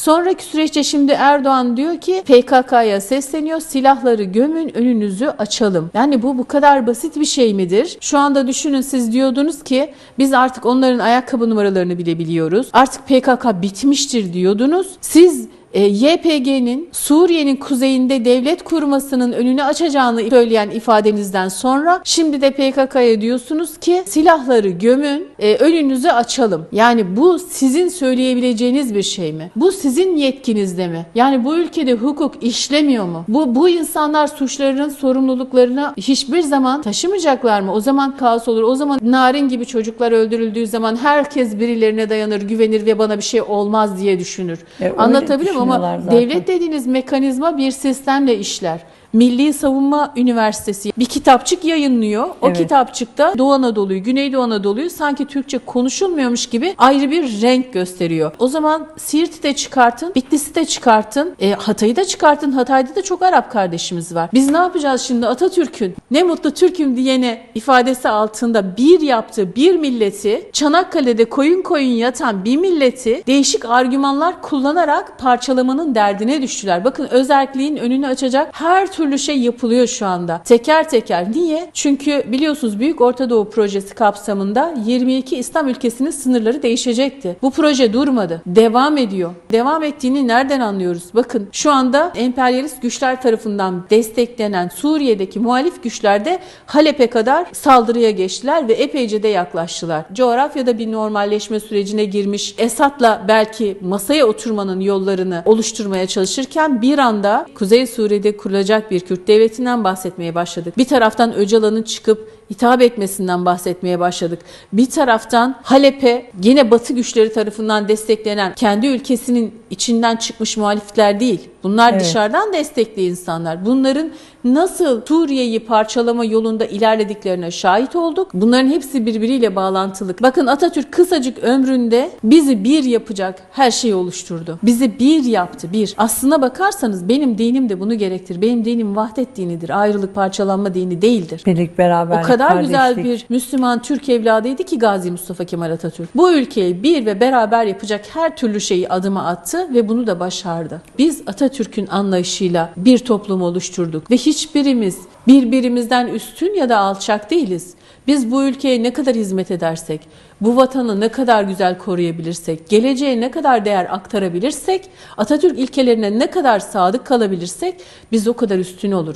Sonraki süreçte şimdi Erdoğan diyor ki PKK'ya sesleniyor silahları gömün önünüzü açalım. Yani bu bu kadar basit bir şey midir? Şu anda düşünün siz diyordunuz ki biz artık onların ayakkabı numaralarını bile biliyoruz. Artık PKK bitmiştir diyordunuz. Siz YPG'nin Suriye'nin kuzeyinde devlet kurmasının önünü açacağını söyleyen ifadenizden sonra şimdi de PKK'ya diyorsunuz ki silahları gömün, e, önünüzü açalım. Yani bu sizin söyleyebileceğiniz bir şey mi? Bu sizin yetkinizde mi? Yani bu ülkede hukuk işlemiyor mu? Bu bu insanlar suçlarının sorumluluklarını hiçbir zaman taşımayacaklar mı? O zaman kaos olur. O zaman narin gibi çocuklar öldürüldüğü zaman herkes birilerine dayanır, güvenir ve bana bir şey olmaz diye düşünür. E, Anlatabiliyor? Ama zaten. devlet dediğiniz mekanizma bir sistemle işler. Milli Savunma Üniversitesi bir kitapçık yayınlıyor. O Evet. kitapçıkta Doğu Anadolu'yu, Güneydoğu Anadolu'yu sanki Türkçe konuşulmuyormuş gibi ayrı bir renk gösteriyor. O zaman Siirt'i de çıkartın, Bitlis'i de çıkartın, e, Hatay'ı da çıkartın. Hatay'da da çok Arap kardeşimiz var. Biz ne yapacağız şimdi Atatürk'ün ne mutlu Türk'üm diyene ifadesi altında bir yaptığı bir milleti Çanakkale'de koyun koyun yatan bir milleti değişik argümanlar kullanarak parçalamanın derdine düştüler. Bakın özerkliğin önünü açacak her türlü şey yapılıyor şu anda. Teker teker. Niye? Çünkü biliyorsunuz Büyük Orta Doğu Projesi kapsamında 22 İslam ülkesinin sınırları değişecekti. Bu proje durmadı. Devam ediyor. Devam ettiğini nereden anlıyoruz? Bakın şu anda emperyalist güçler tarafından desteklenen Suriye'deki muhalif güçler de Halep'e kadar saldırıya geçtiler ve epeyce de yaklaştılar. Coğrafyada bir normalleşme sürecine girmiş Esad'la belki masaya oturmanın yollarını oluşturmaya çalışırken bir anda Kuzey Suriye'de kurulacak bir Kürt devletinden bahsetmeye başladık. Bir taraftan Öcalan'ın çıkıp hitap etmesinden bahsetmeye başladık. Bir taraftan Halep'e yine Batı güçleri tarafından desteklenen kendi ülkesinin içinden çıkmış muhalifler değil. Bunlar Evet. dışarıdan destekli insanlar. Bunların nasıl Suriye'yi parçalama yolunda ilerlediklerine şahit olduk. Bunların hepsi birbiriyle bağlantılı. Bakın Atatürk kısacık ömründe bizi bir yapacak her şeyi oluşturdu. Bizi bir yaptı, bir. Aslına bakarsanız benim dinim de bunu gerektir. Benim dinim vahdet dinidir. Ayrılık, parçalanma dini değildir. Birlik, beraberlik, O kadar güzel kardeşlik. bir Müslüman Türk evladıydı ki Gazi Mustafa Kemal Atatürk. Bu ülkeyi bir ve beraber yapacak her türlü şeyi adıma attı ve bunu da başardı. Biz Atatürk'ün anlayışıyla bir toplum oluşturduk ve hiçbirimiz birbirimizden üstün ya da alçak değiliz. Biz bu ülkeye ne kadar hizmet edersek, bu vatanı ne kadar güzel koruyabilirsek, geleceğe ne kadar değer aktarabilirsek, Atatürk ilkelerine ne kadar sadık kalabilirsek biz o kadar üstün oluruz.